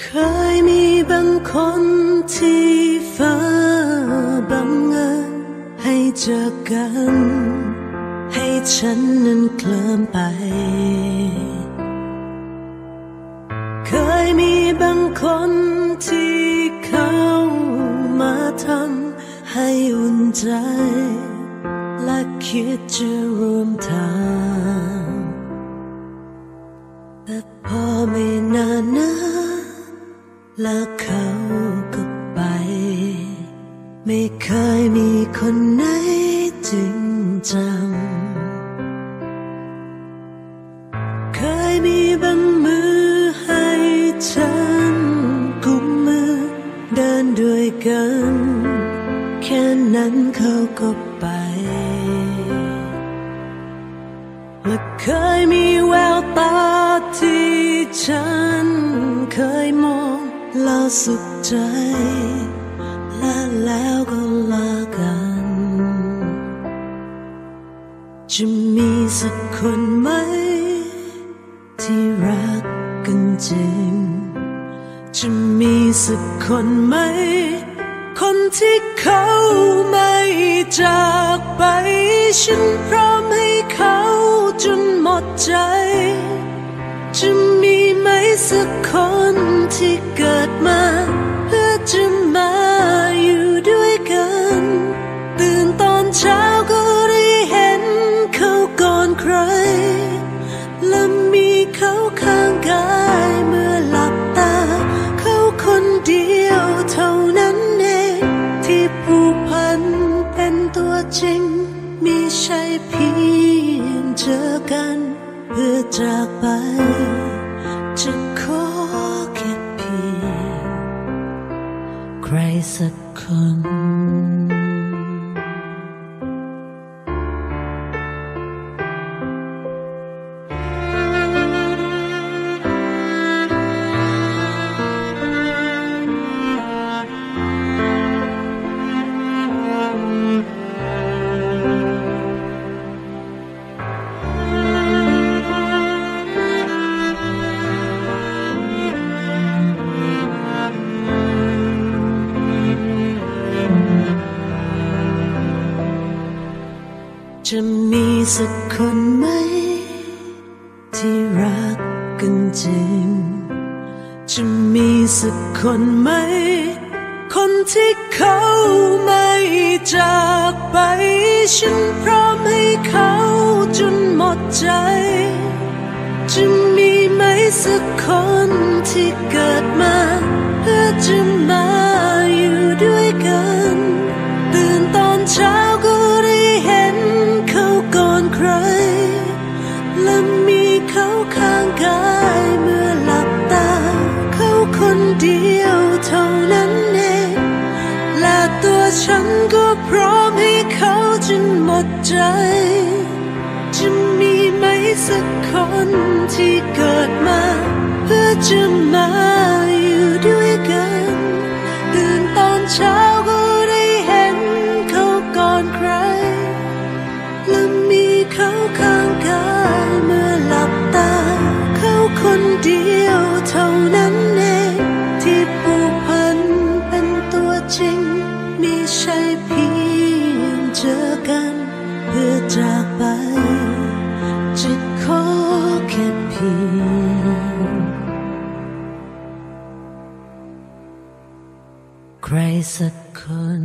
เคยมีบางคนที่ฟ้าบังเอิญให้เจอกัน ให้ฉันนั้นเคลิ้มไป เคยมีบางคนที่เข้ามาทำให้อุ่นใจ และคิดจะร่วมทางแต่พอไม่นานนะ แล้วเขาก็ไป ไม่เคยมีคนไหนจริงจัง เคยมีบางมือให้ฉันกุมมือเดินด้วยกัน แค่นั้นเขาก็ไป และเคยมีแววตาที่ฉันเคยมอง แล้วสุขใจ และแล้วก็ลากัน จะมีสักคนไหม ที่รักกันจริง จะมีสักคนไหม คนที่เขาไม่จากไป ฉันพร้อมให้เขาจนหมดใจ จะมีไหมสักคน ดมาเพื่อจะมาอยู่ด้วยกัน ตื่นตอนเช้าก็ได้เห็นเขาก่อนใคร และมีเขาข้างกายเมื่อหลับตา เขาคนเดียวเท่านั้นเองที่ผูกพันเป็นตัวจริง มีใช่เพียงเจอกัน เพื่อจากไป สักคน จะมีสักคนไหม ที่รักกันจริง จะมีสักคนไหม คนที่เขาไม่จากไป ฉันพร้อมให้เขาจนหมดใจ จะมีไหมสักคนที่เกิดมาเพื่อจะ ใจ จะมีไหมสักคนที่เกิดมา เพื่อจะมาอยู่ด้วยกัน ตื่นตอนเช้าก็ได้เห็นเขาก่อนใคร และมีเขาข้างกายเมื่อหลับตา เขาคนเดียวเท่านั้นเองที่ผูกพันเป็นตัวจริง มีใช่เพียงเจอกัน จากไป จะขอแค่เพียง ใครสักคน